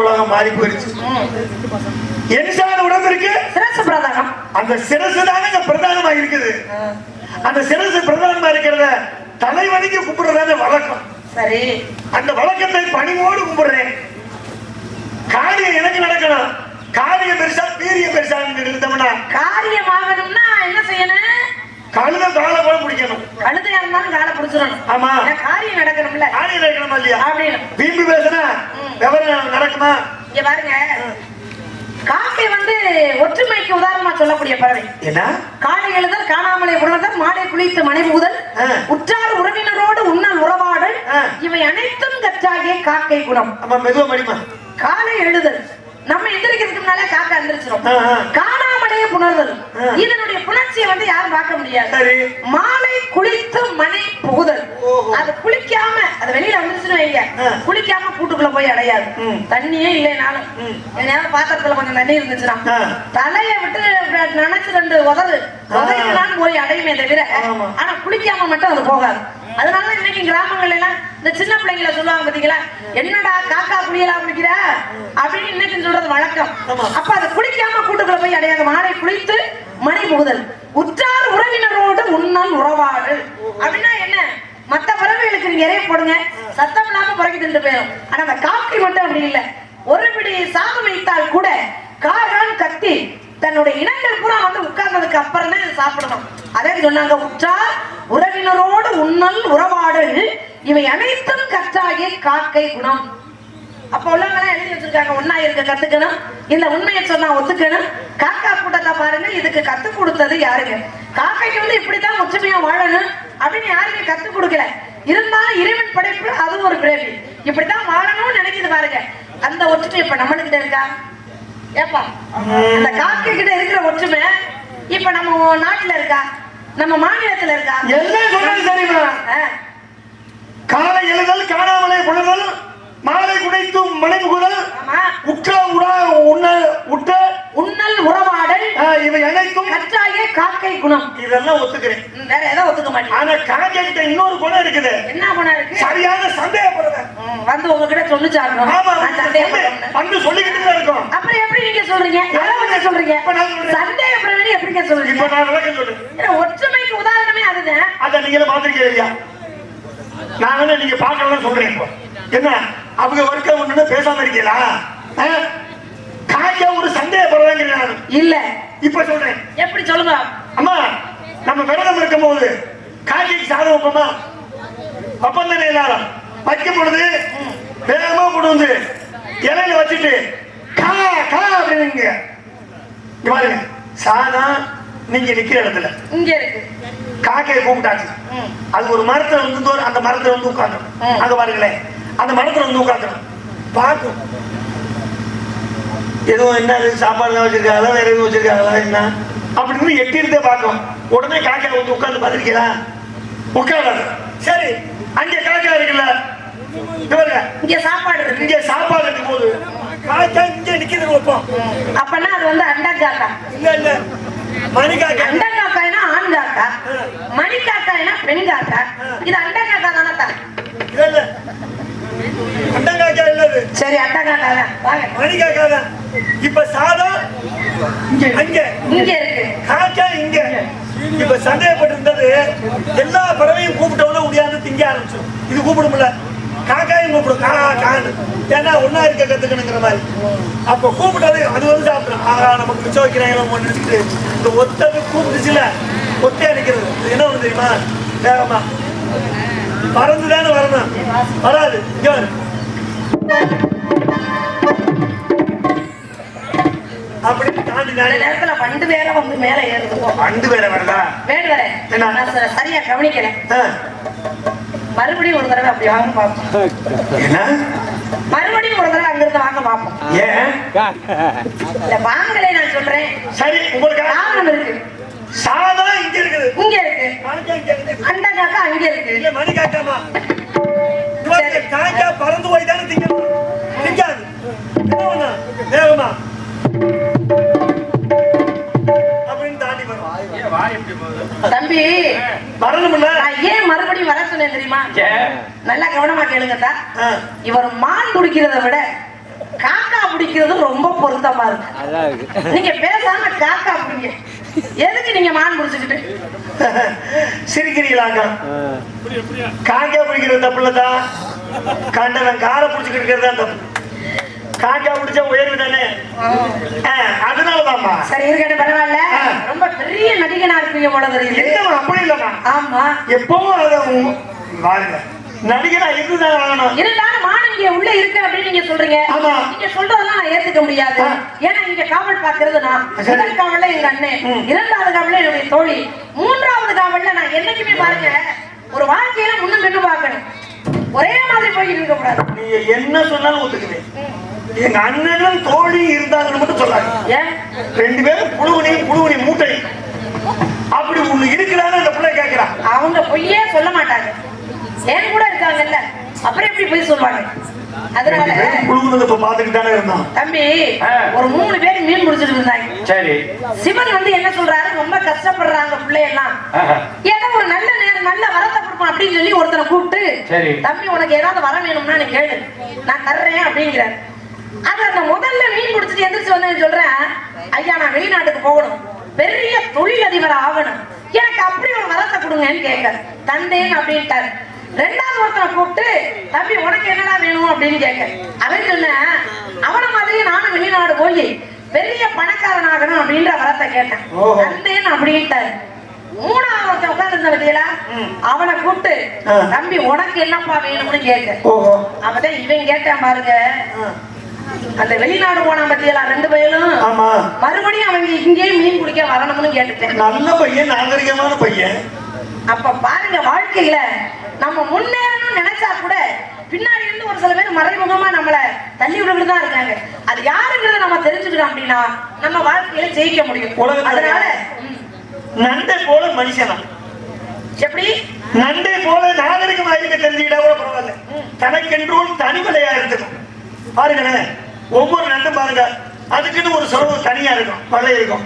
உலகம் மாறி போயிருச்சு. என்சான உடம்பு இருக்கு. சிரசு பிரதானம் அந்த சிரசு தானங்க பிரதானமா இருக்குது. அந்த சிரசு பிரதானமா இருக்கிறத தலை வணங்கி கும்பிடுறதான வழக்கம். சரி. அந்த வழக்கத்தை பணிவோடு கும்பிடுறேன். காரியம் எனக்கு நடக்கணும். காரியம் பெருசா பீரியம் பெருசா இருந்தோம்னா காரியமாகணும்னா என்ன செய்யணும்? கழுத காலை கூட பிடிக்கணும். கழுதையா இருந்தாலும் காலை பிடிச்சிடணும். ஆமா. காரியம் நடக்கணும்ல. காரியம் நடக்கணுமா இல்லையா? அப்படின்னு. வீம்பு பேசுனா விவரம் நடக்குமா? இங்க பாருங்க. காக்கை வந்து ஒற்றுமைக்கு உதாரணமா சொல்லக்கூடிய பறவை. என்ன? காலை எழுதல் காணாமலை உணர்தல் மாலை குளித்து மனை புகுதல் ஆ. உற்றார் உறவினரோடு உண்ணல் உறவாடல். இவை அனைத்தும் கற்றாகிய காக்கை குணம். மெதுவா மடிமா காலை எழுதல். நம்ம எந்திரிக்கிறதுக்கு முன்னாலே காக்கை எந்திரிச்சிரும். காணாமலேயே புணர்தல். இதனுடைய புணர்ச்சியை வந்து யாரும் பார்க்க முடியாது மாலை குளித்து மணி புகுதல். அது குளிக்காம அது வெளியில வந்துருச்சுன்னு வைங்க. குளிக்காம கூட்டுக்குள்ள போய் அடையாது. தண்ணியே இல்லைனாலும் ம். எங்கேயாவது பாத்திரத்துல கொஞ்சம் தண்ணி இருந்துச்சுன்னா. தலைய விட்டு நினைச்சு ரெண்டு உதறு உதறினாலும் போய் அடையுமே தவிர. ஆனா குளிக்காம மட்டும் அது போகாது அதனால இன்னைக்கு கிராமங்கள்ல எல்லாம் இந்த சின்ன பிள்ளைங்கள சொல்லுவாங்க பாத்தீங்களா? என்னடா காக்கா குளியலா குளிக்கிற? அப்படின்னு இன்னைக்கு சொல்றது வழக்கம். அப்ப அது குளிக்காம கூட்டுக்குள்ள போய் அடையாது மாலை குளித்து மணி புகுதல் உற்றார் உறவினரோடு உண்ணல் உறவாடு அப்படின்னா என்ன? மத்த பறவைகளுக்கு நீங்க இறைய போடுங்க. சத்தம் இல்லாம புறக்கி தின்று போயிடும் ஆனா அந்த காக்கை மட்டும் அப்படி இல்லை. ஒரு பிடி சாதம் வைத்தால் கூட காரான் கத்தி தன்னுடைய இனங்கள் பூரா வந்து உட்கார்ந்ததுக்கு அப்புறம் தான் இது சாப்பிடணும். அதே சொன்னாங்க உற்றார் உறவினரோடு உண்ணல் உறவாடல். இவை அனைத்தும் கற்றாகிய காக்கை குணம். அப்ப உள்ளவங்க எழுதி வச்சிருக்காங்க ஒன்னா இருக்க கத்துக்கணும். இந்த உண்மையை சொன்னா ஒத்துக்கணும். காக்கா கூட்டத்தை பாருங்க இதுக்கு கத்து கொடுத்தது யாருங்க? காக்கைக்கு வந்து இப்படித்தான் ஒற்றுமையா வாழணும் அப்படின்னு யாருமே கத்து கொடுக்கல. இருந்தாலும் இறைவன் படைப்பு அதுவும் ஒரு பிறவி இப்படித்தான் வாழணும்னு நினைக்குது பாருங்க. அந்த ஒற்றுமை இப்ப நம்மளுக்கிட்ட இருக்கா? ஏப்பா அந்த காக்கை கிட்ட இருக்கிற ஒற்றுமை இப்ப நம்ம நாட்டுல இருக்கா? நம்ம மாநிலத்துல இருக்கா? சொன்னது சரிமா ஆ, காலை எழுதல் காணாமலே புணர்தல் மாலை குடைத்தும் மனை புகுதல் ஆமா. உற்ற உறா உண்ண உற்ற உண்ணல் உறவாடல் இவை அனைத்தும் கற்றாகிய காக்கை குணம். இதெல்லாம் ஒத்துக்கிறேன். வேற ஏதோ ஒத்துக்க மாட்டேன் ஆனா காக்கை கிட்ட இன்னொரு குணம் இருக்குது. என்ன குணம் இருக்கு? சரியான சந்தேகப்படுறேன். வந்து உங்ககிட்ட சந்தேகப்படுறேன். வந்து சொல்லிக்கிட்டு தான் இருக்கோம். அப்புறம் எப்படி நீங்க சொல்றீங்க? பத்தி சொல்றீங்க? இப்ப. சந்தேகப்படுறீங்க எப்படிங்க இப்ப சொல்றீங்க நான் விளக்கம் சொல்றேன். ஒற்றுமைக்கு உதாரணமே அதுதான். அத நீங்களே பாத்திருக்கீங்க இல்லையா நான் நீங்க பார்க்கலாம் சொல்றேன் இப்போ. என்ன? அவங்க ஒர்க்க ஒண்ணு பேசாம இருக்கீங்களா? ஆ? காக்கா ஒரு சந்தேகப்படுறேங்கிறேன் நான். இல்ல. இப்ப சொல்றேன். எப்படி சொல்லுங்க? அம்மா நம்ம விரதம் இருக்கும் போது காக்கைக்கு சாதம் வைப்போமா? ஒப்பந்தம் எல்லாரும். வைக்கும் பொழுது வேகமா கொண்டு வந்து இலையில வச்சுட்டு கா கா அப்படிங்க பாருங்க. சாதம் நீங்க நிக்கிற இடத்துல. இங்க இருக்கு. காக்கையை கூப்பிட்டாச்சு. அது ஒரு மரத்துல வந்து அந்த மரத்துல வந்து உட்காந்துரும் ம். அங்க பாருங்களேன். அந்த மரத்துல வந்து உட்காந்துரும் பார்க்கும் எதுவும் என்ன இது சாப்பாடு தான் வச்சிருக்காங்களா வேற எதுவும் வச்சிருக்காங்களா என்ன? அப்படின்னு எட்டி இருந்தே பார்க்கும் உடனே காக்கா வந்து உட்கார்ந்து பார்த்துருக்கீங்களா? உட்காராது. சரி அங்க காக்கா இருக்குல்ல. இங்க சாப்பாடு இருக்கு. இங்க சாப்பாடு இருக்கும் போது. காக்கா இங்க நிக்கிறது வைப்போம். அது வந்து அண்டா காக்கா. இல்ல இல்ல. மணி காக்கா. அண்டா காக்காய்னா ஆண் காக்கா. மணி காக்காய்னா பெண் காக்கா. இது அண்டா காக்கா தானே தான் இல்ல இல்ல. அண்டா காக்கா இல்ல இது சரி அண்டா காக்கா தான் வாங்க. மணிக்காக்காத இப்ப சாதம் அங்க இங்க. இருக்கு. காக்கா இங்க. இப்ப சந்தேகப்பட்டு இருந்தது எல்லா பறவையும் கூப்பிட்டவன முடியாது திங்க ஆரம்பிச்சிடும் இது கூப்பிடும்ல. காக்காயும் கூப்பிடும். கா கான்னு ஏன்னா ஒன்னா இருக்க கத்துக்கணுங்கிற மாதிரி. அப்ப கூப்பிட்டது அது வந்து சாப்பிடும் ஆஹா நமக்கு மிச்சம் வைக்கிறாங்க நினைச்சிட்டு இந்த ஒத்தது கூப்பிட்டுச்சுல. ஒத்தையா நிக்கிறது. இது என்ன ஒண்ணு தெரியுமா? வேகமா. பறந்து தானே வரணும். வராது. இங்க வரு. அப்படி தாண்டி அந்த நேரத்துல வண்டு வேற வந்து மேல ஏறுது போ. அண்டு வேற வருதா? வேற என்ன? நான் சரியா கவனிக்கல. ஆ. மறுபடியும் ஒரு தடவை அப்படி வாங்க பார்ப்போம். என்ன? மறுபடியும் ஒரு தடவை அங்கிருந்து வாங்க பார்ப்போம். ஏன்? வாங்கலே நான் சொல்றேன். சரி உங்களுக்கு? காரணம் இருக்கு. சாதம் இங்க இருக்குது. இங்க இருக்கு. அந்த காக்கா அங்க இருக்கு. இல்ல மணி காக்காமா காக்கா பறந்து போய் தானே திங்கணும் திங்காது வேகமா. அப்படின்னு தாண்டி தம்பி ஏன் மறுபடியும் வர சொன்னேன் தெரியுமா? நல்லா கவனமா கேளுங்கத்தா இவர் மான் குடிக்கிறத விட காக்கா பிடிக்கிறது ரொம்ப பொருத்தமா இருக்கு. நீங்க பேசாம காக்கா பிடிங்க எதுக்கு நீங்க மான் பிடிச்சுக்கிட்டு? சிரிக்கிறீங்களாங்க? காக்கா பிடிக்கிறது தப்பு இல்லதான் கண்டவன் காரை பிடிச்சிக்கிட்டு இருக்கிறது தான் தப்பு. காக்கா பிடிச்சா உயர்வு தானே? அதனாலதாம்மா. சரி இருக்கட்டும் பரவாயில்ல. ரொம்ப பெரிய நடிகனா இருப்பீங்க போல தெரியுது. அப்படி இல்லம்மா. ஆமா. எப்பவும் அதை பாருங்க நடிகரா இருந்துதான் ஆகணும் இருந்தாலும் மான் இங்க உள்ள இருக்கு அப்படின்னு நீங்க சொல்றீங்க. ஆமா. நீங்க சொல்றதெல்லாம் நான் ஏத்துக்க முடியாது. ஏன்னா இங்க காவல் பாக்குறது நான். முதல் காவல்ல எங்க அண்ணன். இரண்டாவது காவல்ல என்னுடைய தோழி. மூன்றாவது காவல்ல நான் என்னைக்குமே பாருங்க ஒரு வாழ்க்கையில முன்னும் பின்னும் பார்க்கணும். ஒரே மாதிரி போய்கிட்டு இருக்க கூடாது. நீங்க என்ன சொன்னாலும் ஒத்துக்குவேன். எங்க அண்ணனும் தோழி இருந்தாங்கன்னு மட்டும் சொல்லாங்க ஏன்? ரெண்டு பேரும் புழுவனையும் புழுவனி மூட்டை. அப்படி ஒண்ணு இருக்கிறான்னு அந்த பிள்ளை கேட்கிறான் அவங்க பொய்யே சொல்ல மாட்டாங்க. ஏன் கூட இருக்காங்கல்ல. அப்புறம் எப்படி போய் சொல்லுவாங்க அதனால புழுவுனது இப்ப பாத்துக்கிட்டு தானே இருந்தான் தம்பி. ஒரு மூணு பேர் மீன் பிடிச்சிட்டு இருந்தாங்க. சரி. சிவன் வந்து என்ன சொல்றாரு? ரொம்ப கஷ்டப்படுறாங்க பிள்ளையெல்லாம். ஏதோ ஒரு நல்ல நேரம் நல்ல வரத்தை கொடுப்போம் அப்படின்னு சொல்லி ஒருத்தனை கூப்பிட்டு சரி. தம்பி உனக்கு ஏதாவது வர வேணும்னா நீ கேளு. நான் தர்றேன் அப்படிங்கிறார். அது அந்த முதல்ல மீன் பிடிச்சிட்டு எந்திரிச்சு வந்து சொல்றேன் ஐயா நான் வெளிநாட்டுக்கு போகணும். பெரிய தொழிலதிபர் ஆகணும். எனக்கு அப்படி ஒரு வரத்தை கொடுங்கன்னு கேட்க தந்தேன் அப்படின்ட்டாரு. ரெண்டாவது ஒருத்தனை கூப்பிட்டு தம்பி உனக்கு என்னடா வேணும்? அப்படின்னு கேட்க. அவன் சொன்னேன் அவன மாதிரியே நானும் வெளிநாடு போய் பெரிய பணக்காரன் ஆகணும் அப்படின்ற வரத்தை கேட்டேன். தந்தேன் அப்படின்ட்டாரு. மூணாவது உட்கார்ந்து பத்தியலா அவனை கூப்பிட்டு. தம்பி உனக்கு என்னப்பா வேணும்னு கேட்க. அவதான் இவன் கேட்டான் பாருங்க. அந்த வெளிநாடு போனான் பத்தியலா ரெண்டு பையலும் ஆமா. மறுபடியும் அவங்க இங்கேயே மீன் பிடிக்க வரணும்னு கேட்டுட்டேன். நல்ல பையன் நாகரிகமான பையன். அப்ப பாருங்க வாழ்க்கையில நம்ம முன்னேறணும்னு நினைச்சா கூட பின்னாடி இருந்து ஒரு சில பேர் மறைமுகமா நம்மள தள்ளி விட்டுட்டு தான் இருக்காங்க. அது யாருங்கிறத நம்ம தெரிஞ்சுக்கிட்டோம் அப்படின்னா நம்ம வாழ்க்கையில ஜெயிக்க முடியும். அதனால நண்டை போல மனுஷனா? எப்படி? நண்டை போல நாகரிகமா இருக்க தெரிஞ்சுக்கிட்டா கூட பரவாயில்ல. தனக்கென்று ஒரு தனிமலையா இருக்கணும் பாருங்களேன் ஒவ்வொரு நண்டும் பாருங்க அதுக்குன்னு ஒரு சொலவு தனியா இருக்கும் பழை இருக்கும்.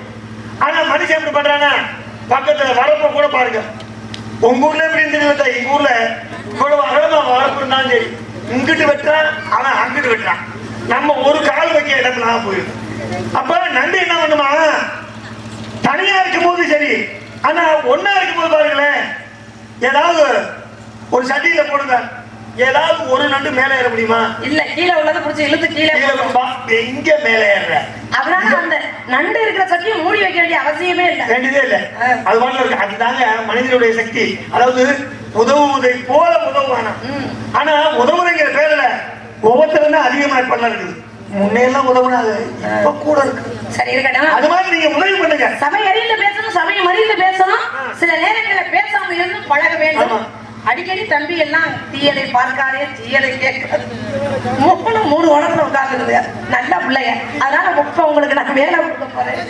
ஆனா மனுஷன் எப்படி பண்றானா பக்கத்துல வரப்ப கூட பாருங்க உங்க ஊர்ல எப்படி இருந்தது எங்க ஊர்ல இவ்வளவு அகலமா வரப்பு இருந்தாலும் சரி இங்கிட்டு வெட்டுறான் அவன் அங்கிட்டு வெட்டுறான் நம்ம ஒரு கால் வைக்க இடத்துல போயிடும் அப்ப நண்டு என்ன பண்ணுமா? தனியா இருக்கும் போது சரி ஆனா ஒன்னா இருக்கும் போது பாருங்களேன் ஏதாவது ஒரு சட்டியில போடுங்க. ஏதாவது ஒரு நண்டு மேல ஏற முடியுமா? இல்ல கீழே உள்ளதை புடிச்சு இழுத்து கீழே எங்க மேல ஏற அதனால அந்த நண்டு சட்டியை மூடி வைக்க வேண்டிய அவசியமே இல்ல. வேண்டியதே இல்ல. அது பாட்டுல இருக்கு. அதுதாங்க மனிதனுடைய சக்தி. அதாவது உதவுவதை போல உதவுவானா. ஆனா உதவுறங்கிற பேர்ல ஒவ்வொருத்தரும் தான் அதிகமா பண்ண இருக்குது முன்னையெல்லாம் உதவுனாங்க இப்ப கூட இருக்கு. சரி இருக்கட்டும். அது மாதிரி நீங்க உதவி பண்ணுங்க. சபை அறிந்து பேசணும் சபை மறிந்து பேசணும். சில நேரங்கள்ல பேசாம இருந்து பழக வேண்டும். அடிக்கடி தம்பி எல்லாம் தீயலை பார்க்காதே தீயலை கேட்காது. மூணு மூணு உடம்புல உட்கார்ந்துருது நல்ல பிள்ளைய அதனால முப்ப உங்களுக்கு நான் வேலை கொடுக்க போறேன்.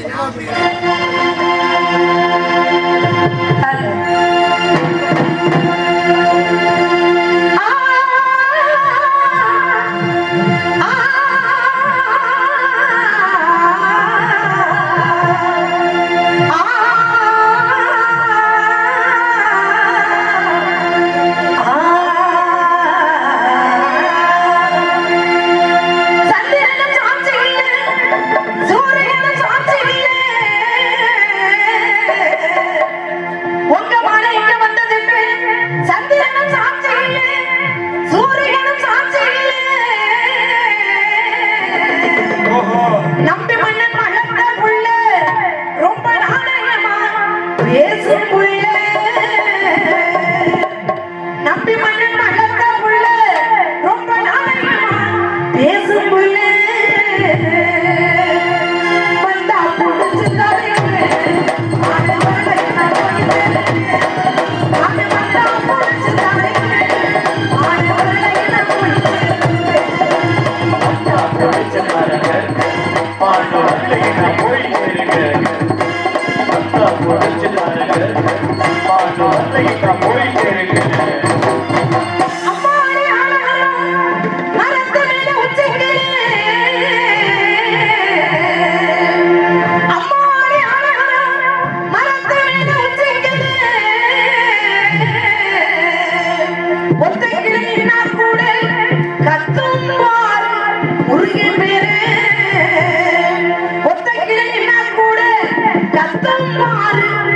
தத்தம் மாறு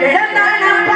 இழந்தால் நாம்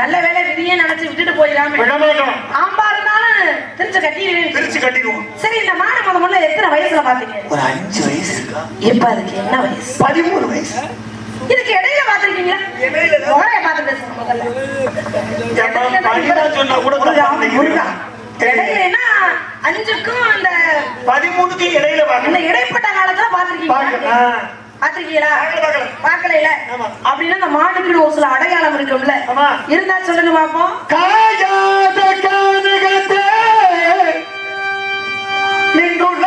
நல்ல வேலை விதியே நினைச்சு விட்டுட்டு போயிடாம. ஆம்பா இருந்தாலும் திருச்சி கட்டிடுவேன். திருச்சி கட்டிடுவோம். சரி இந்த மாடு எத்தனை வயசுல பாத்தீங்க? என்ன வயசு? பதிமூணு வயசு. இதுக்கு இடையில பாத்திருக்கீங்களா? முகரைய அஞ்சுக்கும் அந்த பதிமூணுக்கு இடையில இடைப்பட்ட காலத்துல பாத்திருக்கீங்களா? பாத்திருக்கீங்களா பாக்கல இல்ல அப்படின்னா அந்த ஒரு சில அடையாளம் இருக்கும்ல. இருந்தா சொல்லுங்க பாப்போம். காயாத கானகத்தே நின்றுள்ள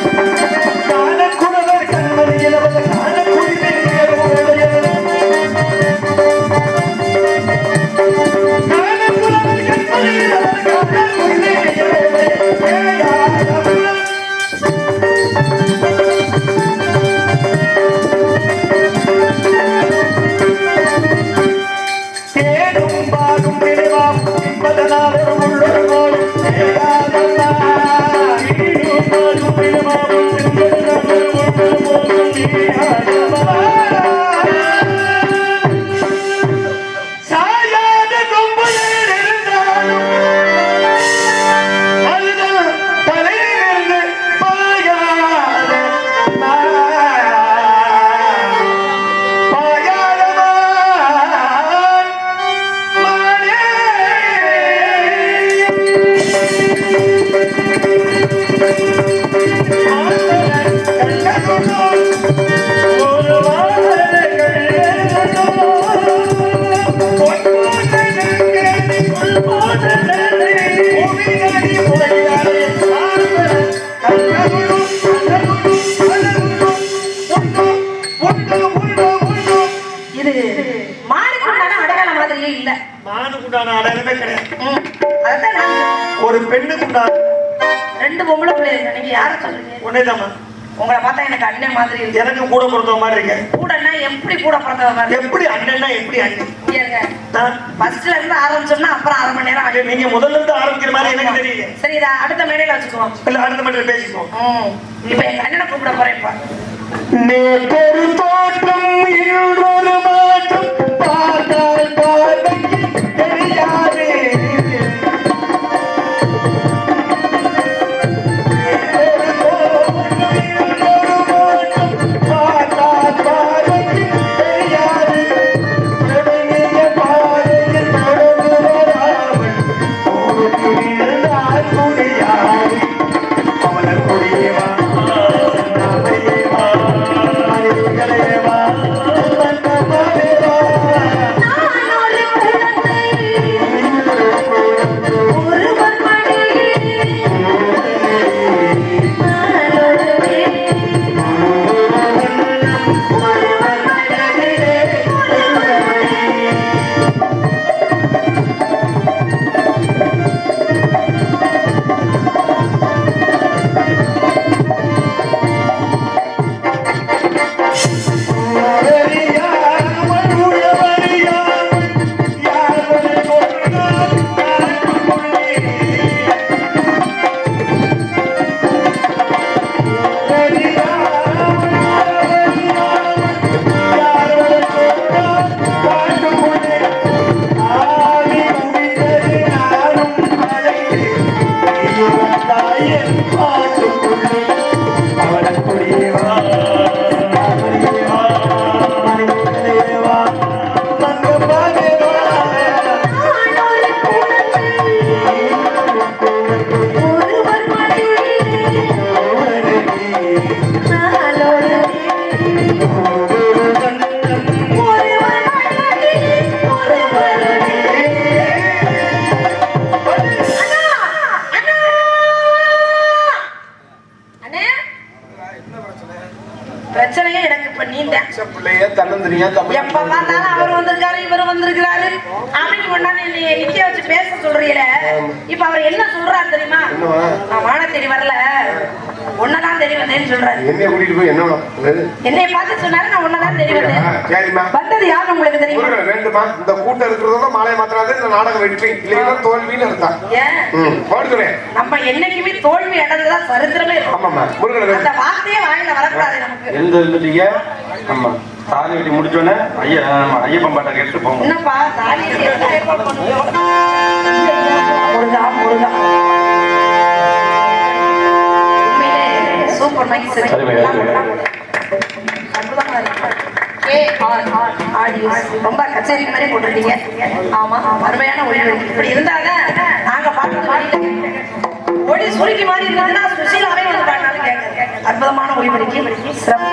Come on. மானுக்கு உண்டான அடையாளமே கிடையாது. ஒரு பெண்ணுக்கு உண்டான ரெண்டு பொம்பளை பிள்ளைங்க நீங்க யார சொல்றீங்க? ஒன்னேதாம்மா உங்களை பார்த்தா எனக்கு அண்ணன் மாதிரி இருக்கு. எனக்கு கூட பிறந்த மாதிரி இருக்கு. கூடன்னா எப்படி கூட பிறந்தவ மாதிரி எப்படி அண்ணன்னா எப்படி அண்ணன்? ஃபர்ஸ்ட்ல இருந்து ஆரம்பிச்சோம்னா அப்புறம் அரை மணி நேரம் ஆகும் நீங்க முதல்ல இருந்து ஆரம்பிக்கிற மாதிரி எனக்கு தெரியல. சரி இதை அடுத்த மேடையில வச்சுக்குவோம். இல்ல அடுத்த மட்டும் பேசிக்குவோம். இப்ப எங்க அண்ணனை கூப்பிட போறேன் இப்ப. நேற்றொரு தோற்றம் இன்றொரு மாற்றம் பார்த்தால் பார்வைக்கு Thank. வந்தேன்னு சொல்றாரு. என்னைய கூட்டிட்டு போய் என்ன? என்னைய பார்த்து சொன்னாரு நான் வந்தேன். சரிம்மா வந்தது யார் உங்களுக்கு தெரியுமா? வேண்டுமா? இந்த கூட்டம் இருக்கிறதோட மாலை மாத்திராது இந்த நாடகம் வெற்றி. இல்லைன்னா தோல்வின்னு போடுறேன் நம்ம என்னைக்குமே தோல்வி அடைஞ்சதா சரித்திரமே ஆமாம்மா முருகன் அந்த வார்த்தையே வாயில வரக்கூடாது நமக்கு. எந்த இருந்துட்டீங்க ஆமா தாலி வெட்டி முடிச்சோன்னே ஐயா ஆமா, ஐயப்பன் பாட்டை கேட்டு போங்க என்னப்பா தாலி முருகா. சூப்பர் நைஸ் அற்புதமா இருக்கு. ஏ, ஆர், ஆர், ரொம்ப கச்சேரி மாதிரி போட்டிருக்கீங்க ஆமா அருமையான ஒளி இப்படி இருந்தாதான் நாங்க பாட்டு வெளியில ஒளி சுருக்கி மாதிரி இருந்ததுன்னா சுசீலாவே வந்து பாடினாலும் கேட்க அற்புதமான ஒளி வருது. சிறப்பு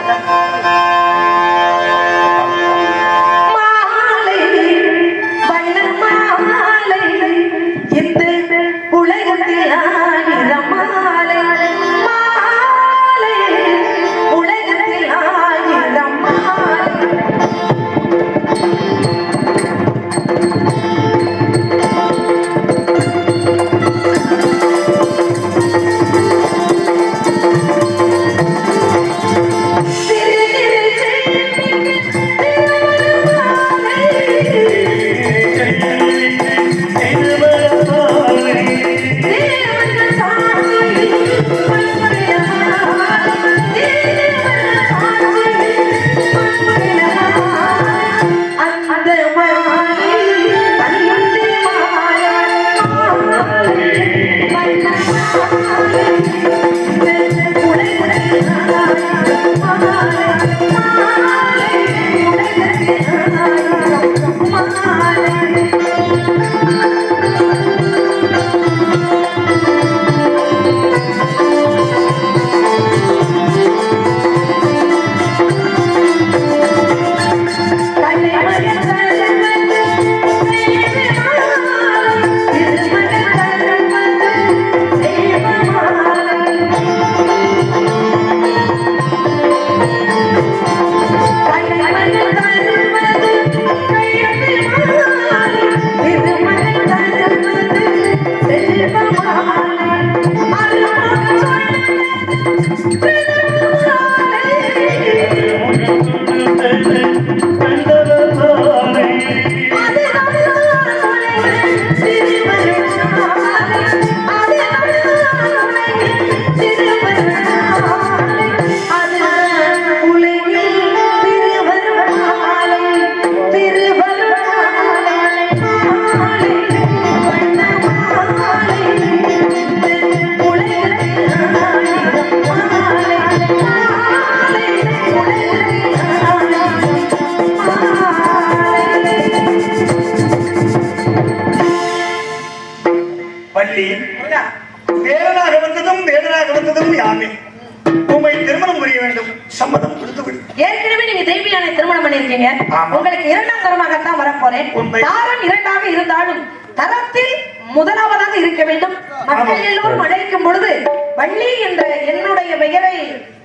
உண்மை. தாரம் இரண்டாக இருந்தாலும் தரத்தில் முதலாவதாக இருக்க வேண்டும். மக்கள். எல்லோரும் அழைக்கும் பொழுது வள்ளி என்ற என்னுடைய பெயரை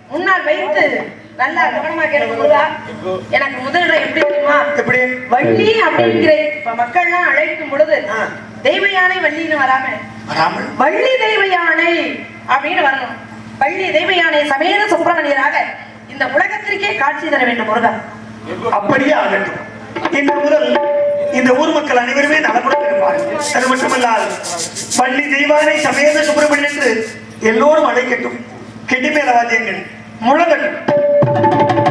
முன்னால் வைத்து நல்லா கவனமா. எனக்கு முதலிடம் எப்படி தெரியுமா? எப்படி? வள்ளி அப்படிங்கிறேன். இப்ப மக்கள்லாம் அழைக்கும் பொழுது. தெய்வ யானை வள்ளின்னு வராம. வள்ளி தெய்வ யானை அப்படின்னு வரணும். வள்ளி தெய்வ யானை சமேத சுப்பிரமணியராக இந்த உலகத்திற்கே காட்சி தர வேண்டும் முருகா. அப்படியே ஆகட்டும். இன்று முதல் இந்த ஊர் மக்கள் அனைவருமே நலமுடன் இருப்பார்கள் அது மட்டுமல்லாது பள்ளி தெய்வானை சமேத சுப்பிரமணியன் என்று எல்லோரும் அழைக்கட்டும். கெடிமேல வாத்தியங்கள் முழங்கட்டும்.